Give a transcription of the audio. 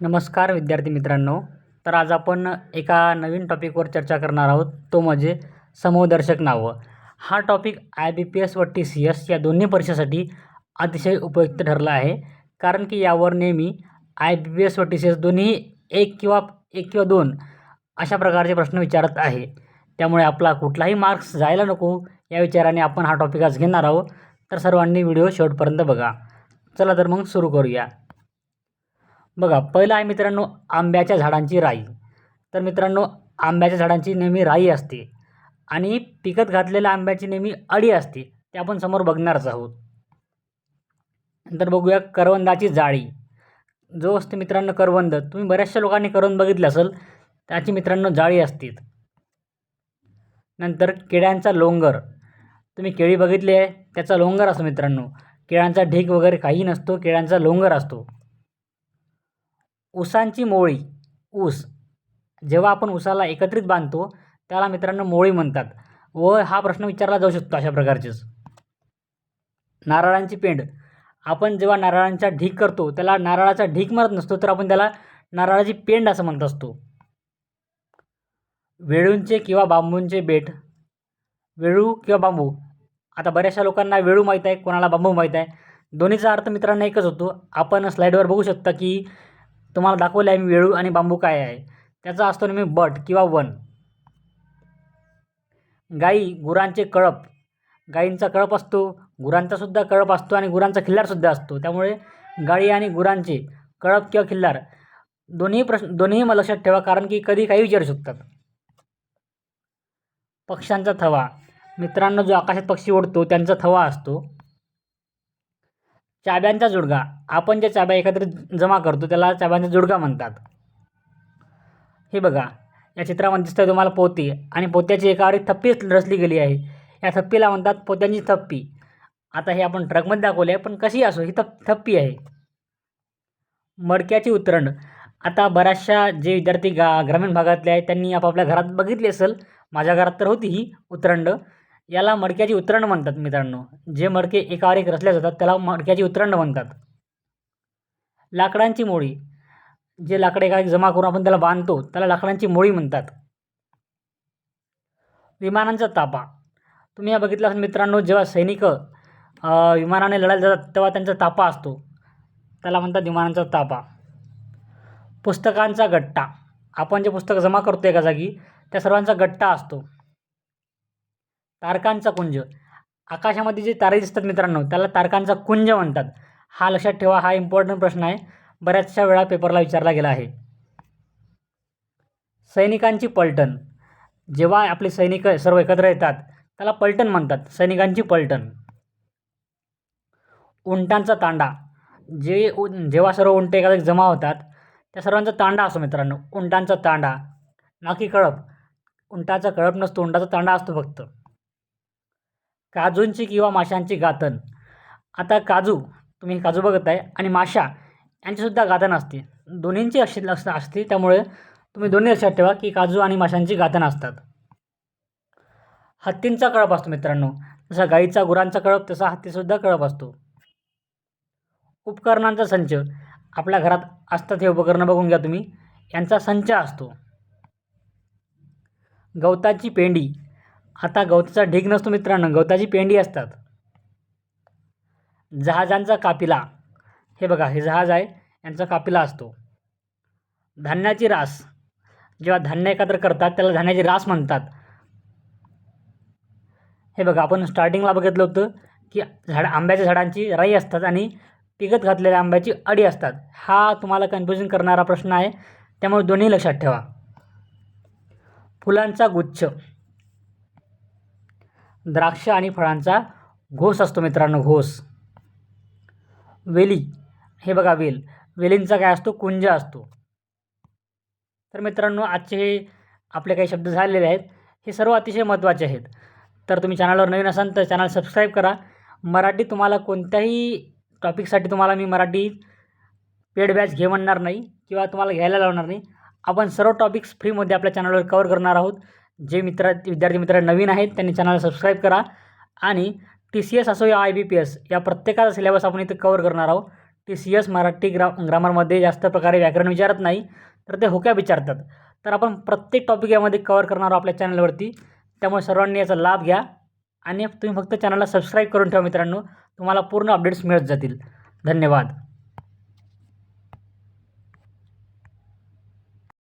नमस्कार विद्यार्थी मित्रांनो. तर आज आपण एका नवीन टॉपिकवर चर्चा करणार आहोत. तो म्हणजे समूहदर्शक नावं. हा topic I B P S व टी सी एस या दोन्ही परीक्षेसाठी अतिशय उपयुक्त ठरला आहे. कारण की यावर नेहमी आय बी पी एस व टी सी एस दोन्ही एक किंवा एक किंवा दोन अशा प्रकारचे प्रश्न विचारत आहे. त्यामुळे आपला कुठलाही मार्क्स जायला नको या विचाराने आपण हा टॉपिक आज घेणार आहोत. तर सर्वांनी व्हिडिओ शेवटपर्यंत बघा. चला तर मग सुरू करूया. बघा पहिलं आहे मित्रांनो आंब्याच्या झाडांची राई. तर मित्रांनो आंब्याच्या झाडांची नेहमी राई असते आणि पिकत घातलेल्या आंब्याची नेहमी अडी असते ते आपण समोर बघणारच आहोत. नंतर बघूया करवंदाची जाळी. जो असते मित्रांनो करवंद तुम्ही बऱ्याचशा लोकांनी करवंद बघितलं असेल त्याची मित्रांनो जाळी असते. नंतर केळ्यांचा लोंगर. तुम्ही केळी बघितली आहे त्याचा लोंगर असतो मित्रांनो. केळ्यांचा ढीक वगैरे काही नसतो केळ्यांचा लोंगर असतो. ऊसांची मोळी ऊस. जेव्हा आपण ऊसाला एकत्रित बांधतो त्याला मित्रांनो मोळी म्हणतात व हा प्रश्न विचारला जाऊ शकतो अशा प्रकारचेच. नारळांची पेंड आपण जेव्हा नारळांचा ढीक करतो त्याला नारळाचा ढीक म्हणत नसतो तर आपण त्याला नारळाची पेंड असं म्हणत असतो. वेळूंचे किंवा बांबूंचे बेट. वेळू किंवा बांबू. आता बऱ्याचशा लोकांना वेळू माहीत आहे कोणाला बांबू माहीत आहे. दोन्हीचा अर्थ मित्रांनो एकच होतो. आपण स्लाईडवर बघू शकता की तुम्हाला दाखवलं आहे मी वेळू आणि बांबू काय आहे. त्याचा असतो नेहमी बट किंवा वन. गाई गुरांचे कळप. गाईंचा कळप असतो गुरांचासुद्धा कळप असतो आणि गुरांचा खिल्लारसुद्धा असतो. त्यामुळे गाई आणि गुरांचे कळप किंवा खिल्लार दोन्ही प्रश्न दोन्ही मला लक्षात ठेवा कारण की कधी काही विचारू शकतात. पक्ष्यांचा थवा. मित्रांनो जो आकाशात पक्षी ओढतो त्यांचा थवा असतो. चाब्यांचा जुडगा. आपण ज्या चाब्या एकत्रित जमा करतो त्याला चाब्यांचा जुडगा म्हणतात. हे बघा या चित्रामध्ये दिसतंय तुम्हाला पोती आणि पोत्याची एकावरी थप्पी रचली गेली आहे. या थप्पीला म्हणतात पोत्यांची थप्पी. आता हे आपण ट्रकमध्ये दाखवले आहे पण कशी असो ही थप थप्पी आहे. मडक्याची उतरण आता बऱ्याचशा जे विद्यार्थी गा ग्रामीण भागातले आहेत त्यांनी आपापल्या घरात बघितली असेल. माझ्या घरात तर होती ही उतरंड. याला मडक्याची उतरण म्हणतात मित्रांनो. जे मडके एकावर एक रचले जातात त्याला मडक्याची उतरंड म्हणतात. लाकडांची मोळी. जे लाकडं एका जमा करून आपण त्याला बांधतो त्याला लाकडांची मोळी म्हणतात. विमानांचा तापा तुम्ही या बघितलं असेल मित्रांनो जेव्हा सैनिक विमानाने लढायला जातात तेव्हा त्यांचा तापा असतो. त्याला म्हणतात विमानांचा तापा पुस्तकांचा गट्टा. आपण जे पुस्तकं जमा करतो एका जागी त्या सर्वांचा गट्टा असतो. तारकांचा कुंज. आकाशामध्ये जे तारे दिसतात मित्रांनो त्याला तारकांचा कुंज म्हणतात. हा लक्षात ठेवा हा इम्पॉर्टंट प्रश्न आहे. बऱ्याचशा वेळा पेपरला विचारला गेला आहे. सैनिकांची पलटण. जेव्हा आपले सैनिक सर्व एकत्र येतात त्याला पलटण म्हणतात सैनिकांची पलटण. उंटांचा तांडा. जे उ जेव्हा सर्व उंटे एका जमा होतात त्या सर्वांचा तांडा असतो मित्रांनो. उंटांचा तांडा. ना की कळप. उंटाचा कळप नसतो उंटाचा तांडा असतो फक्त. काजूंची किंवा माशांची गातन आता काजू तुम्ही काजू बघत आहे आणि माशा यांचीसुद्धा गाथण असते. दोन्हींची अशी लक्ष असते त्यामुळे तुम्ही दोन्ही लक्षात ठेवा की काजू आणि माशांची गातन असतात. हत्तींचा कळप असतो मित्रांनो. जसा गाईचा गुरांचा कळप तसा हत्तीसुद्धा कळप असतो. उपकरणांचा संच. आपल्या घरात असतात हे उपकरणं बघून घ्या तुम्ही. यांचा संच असतो. गवताची पेंडी. आता गवताचा ढीग नसतो मित्रांनो गवताची पेंडी असतात. जहाजांचा कापिला. हे बघा हे जहाज आहे यांचा कापिला असतो. धान्याची रास. जेव्हा धान्य एकत्र करतात त्याला धान्याची रास म्हणतात. हे बघा आपण स्टार्टिंगला बघितलं होतं की झाड आंब्याच्या झाडांची राई असतात आणि पिकत घातलेल्या आंब्याची अडी असतात. हा तुम्हाला कन्फ्युजन करणारा प्रश्न आहे त्यामुळे दोन्ही लक्षात ठेवा. फुलांचा गुच्छ. द्राक्ष आणि फळांचा घोस असतो मित्रांनो घोस. वेली. हे बघा वेल. वेलींचा काय असतो? कुंज असतो. तर मित्रांनो आजचे हे आपले काही शब्द झालेले आहेत. हे सर्व अतिशय महत्त्वाचे आहेत. तर तुम्ही चॅनलवर नवीन असाल तर चॅनल सबस्क्राईब करा. मराठी तुम्हाला कोणत्याही टॉपिकसाठी तुम्हाला मी मराठी पेड बॅच घे म्हणणार नाही किंवा तुम्हाला घ्यायला लावणार नाही. आपण सर्व टॉपिक्स फ्रीमध्ये आपल्या चॅनलवर कवर करणार आहोत. जे मित्र विद्यार्थी मित्र नवीन आहेत त्यांनी चॅनल सबस्क्राईब करा. आणि टी सी एस असो या आय बी पी एस या प्रत्येकाचा सिलेबस आपण इथं कवर करणार आहोत. टी सी एस मराठी ग्रा ग्रामरमध्ये जास्त प्रकारे व्याकरण विचारत नाही तर ते होक्या विचारतात. तर आपण प्रत्येक टॉपिक यामध्ये कवर करणार आहोत आपल्या चॅनलवरती त्यामुळे सर्वांनी याचा लाभ घ्या. आणि तुम्ही फक्त चॅनलला सबस्क्राईब करून ठेवा मित्रांनो. तुम्हाला पूर्ण अपडेट्स मिळत जातील. धन्यवाद.